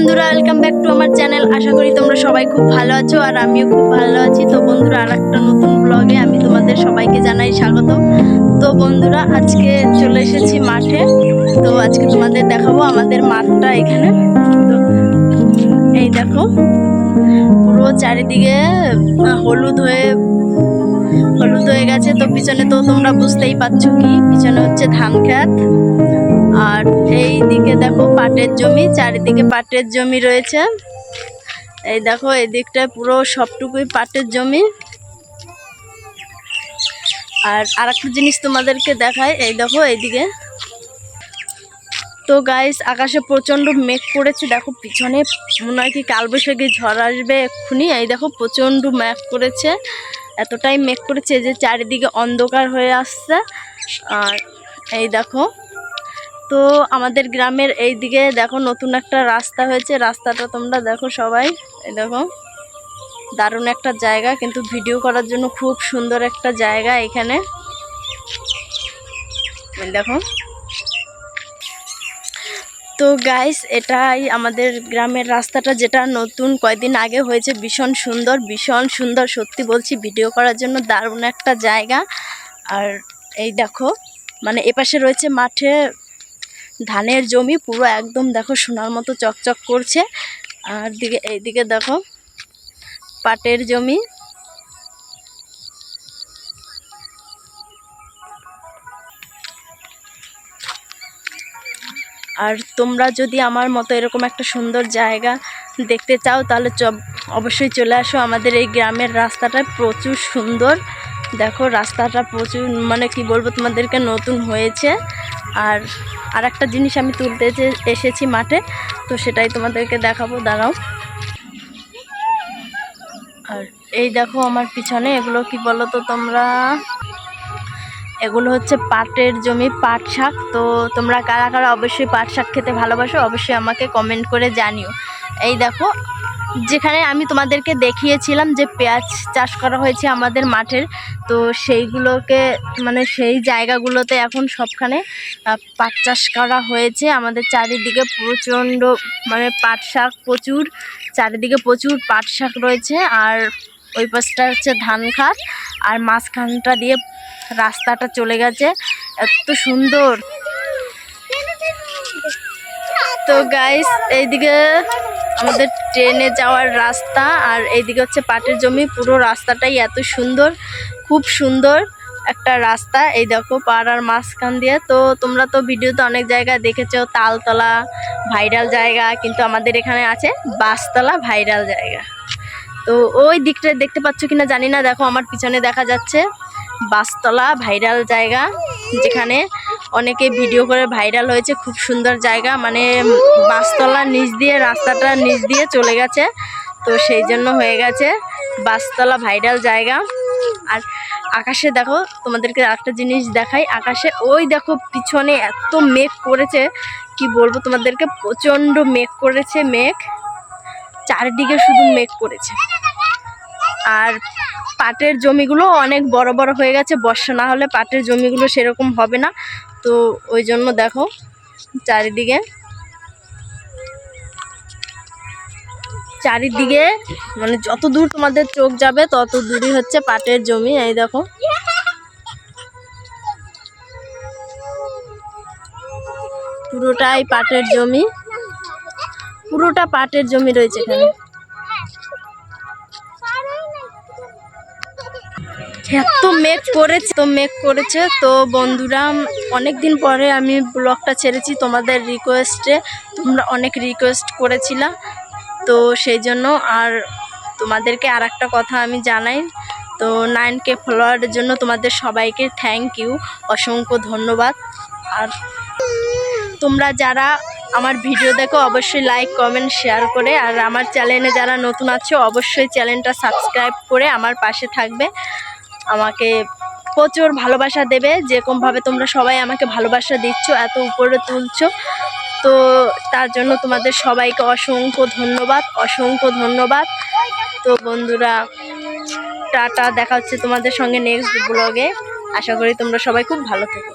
বন্ধুরা welcome back to আমার channel আশা করি তোমরা সবাই খুব ভালো আছো আর আমিও খুব ভালো আছি। তো বন্ধুরা আর একটা নতুন ব্লগে আমি তোমাদের সবাইকে জানাই স্বাগত। তো বন্ধুরা, আজকে চলে এসেছি মাঠে। তো আজকে তোমাদের দেখাবো আমাদের মাঠটা এখানে। তো এই দেখো, পুরো চারিদিকে হলুদ হয়ে হলুদ হয়ে গেছে। তো পিছনে তো তোমরা বুঝতেই পারছ কি? পিছনে হচ্ছে ধান খেত আর এই দিকে দেখো পাটের জমি, চারিদিকে পাটের জমি রয়েছে। এই দেখো এই দিকটায় পুরো সবটুকুই পাটের জমি। আর আরেকটা জিনিস তোমাদেরকে দেখায় এই দেখো, এইদিকে। তো গাইস আকাশে প্রচণ্ড মেঘ করেছে, দেখো, পিছনে মনে হয় কি কালবৈশাখী ঝড় আসবে এক্ষুনি। এই দেখো, প্রচণ্ড মেঘ করেছে, এতটাই মেঘ করেছে যে চারিদিকে অন্ধকার হয়ে আসছে। আর এই দেখো তো আমাদের গ্রামের এই দিকে দেখো নতুন একটা রাস্তা হয়েছে। রাস্তাটা তোমরা দেখো সবাই। এই দেখো, দারুণ একটা জায়গা, কিন্তু ভিডিও করার জন্য খুব সুন্দর একটা জায়গা এখানে। দেখো। তো গাইস এটাই আমাদের গ্রামের রাস্তাটা, যেটা নতুন কয়দিন আগে হয়েছে। ভীষণ সুন্দর ভীষণ সুন্দর, সত্যি বলছি, ভিডিও করার জন্য দারুণ একটা জায়গা। আর এই দেখো মানে এপাশে রয়েছে মাঠে ধানের জমি পুরো একদম দেখো সোনার মতো চকচক করছে। আর দিকে, এইদিকে দেখো পাটের জমি। আর তোমরা যদি আমার মতো এরকম একটা সুন্দর জায়গা দেখতে চাও, তাহলে অবশ্যই চলে আসো। আমাদের এই গ্রামের রাস্তাটা প্রচুর সুন্দর। দেখো রাস্তাটা প্রচুর মানে কি বলব তোমাদেরকে, নতুন হয়েছে। আর আর একটা জিনিস আমি তুলতে এসেছি মাঠে, তো সেটাই তোমাদেরকে দেখাবো, দাঁড়াও। আর এই দেখো আমার পিছনে, এগুলো কি বলো তো তোমরা? এগুলো হচ্ছে পাটের জমি, পাট শাক। তো তোমরা কারা কারা অবশ্যই পাট শাক খেতে ভালোবাসো, অবশ্যই আমাকে কমেন্ট করে জানিও। এই দেখো যেখানে আমি তোমাদেরকে দেখিয়েছিলাম যে পেঁয়াজ চাষ করা হয়েছে আমাদের মাঠের, তো সেইগুলোকে মানে সেই জায়গাগুলোতে এখন সবখানে পাট চাষ করা হয়েছে। আমাদের চারিদিকে প্রচণ্ড মানে পাট শাক প্রচুর, চারিদিকে প্রচুর পাট শাক রয়েছে। আর ওই পাশটা হচ্ছে ধান খাত, আর মাঝখানটা দিয়ে রাস্তাটা চলে গেছে। এত সুন্দর। তো গাইস এইদিকে আমাদের ট্রেনে যাওয়ার রাস্তা আর এইদিকে হচ্ছে পাটের জমি। পুরো রাস্তাটাই এত সুন্দর, খুব সুন্দর একটা রাস্তা। এই দেখো পাড়ার মাঝখান দিয়ে। তো তোমরা তো ভিডিওতে অনেক জায়গায় দেখেছ, তালতলা ভাইরাল জায়গা, কিন্তু আমাদের এখানে আছে বাসতলা ভাইরাল জায়গা। তো ওই দিকটা দেখতে পাচ্ছ কিনা জানি না। দেখো আমার পিছনে দেখা যাচ্ছে বাসতলা ভাইরাল জায়গা, যেখানে অনেকে ভিডিও করে ভাইরাল হয়েছে, খুব সুন্দর জায়গা মানে বাসতলার নিচ দিয়ে, রাস্তাটা নিচ দিয়ে চলে গেছে, তো সেই জন্য হয়ে গেছে বাসতলা ভাইরাল জায়গা। আর আকাশে দেখো, তোমাদেরকে একটা জিনিস দেখাই, আকাশে ওই দেখো পিছনে এত মেঘ করেছে, কি বলব তোমাদেরকে, প্রচণ্ড মেঘ করেছে মেঘ, চারিদিকে শুধু মেঘ করেছে। আর পাটের জমিগুলো অনেক বড় বড় হয়ে গেছে, বর্ষা না হলে পাটের জমিগুলো সেরকম হবে না। তো ওই জন্য দেখো চারিদিকে। চারিদিকে মানে যত দূর তোমাদের চোখ যাবে, তত দূরই হচ্ছে পাটের জমি, এই দেখো। পুরোটাই পাটের জমি। পুরোটা পাটের জমি রয়েছে এখানে। এত মেঘ করেছে, তো মেঘ করেছে। তো বন্ধুরা অনেক দিন পরে আমি ব্লগটা ছেড়েছি তোমাদের রিকোয়েস্টে তোমরা অনেক রিকোয়েস্ট করেছিলা। তো সেই জন্য আর তোমাদেরকে আর একটা কথা আমি জানাই। তো নাইন কে ফলোয়ারের জন্য তোমাদের সবাইকে থ্যাংক ইউ অসংখ্য ধন্যবাদ। আর তোমরা যারা আমার ভিডিও দেখো, অবশ্যই লাইক কমেন্ট শেয়ার করে। আর আমার চ্যানেলে যারা নতুন আছো, অবশ্যই চ্যানেলটা সাবস্ক্রাইব করে আমার পাশে থাকবে। আমাকে প্রচুর ভালোবাসা দেবে যেরকমভাবে তোমরা সবাই আমাকে ভালোবাসা দিচ্ছ, এত উপরে তুলছো। তো তার জন্য তোমাদের সবাইকে অসংখ্য ধন্যবাদ অসংখ্য ধন্যবাদ। তো বন্ধুরা, টাটা, দেখা হচ্ছে তোমাদের সঙ্গে নেক্সট ব্লগে আশা করি তোমরা সবাই খুব ভালো থেকো।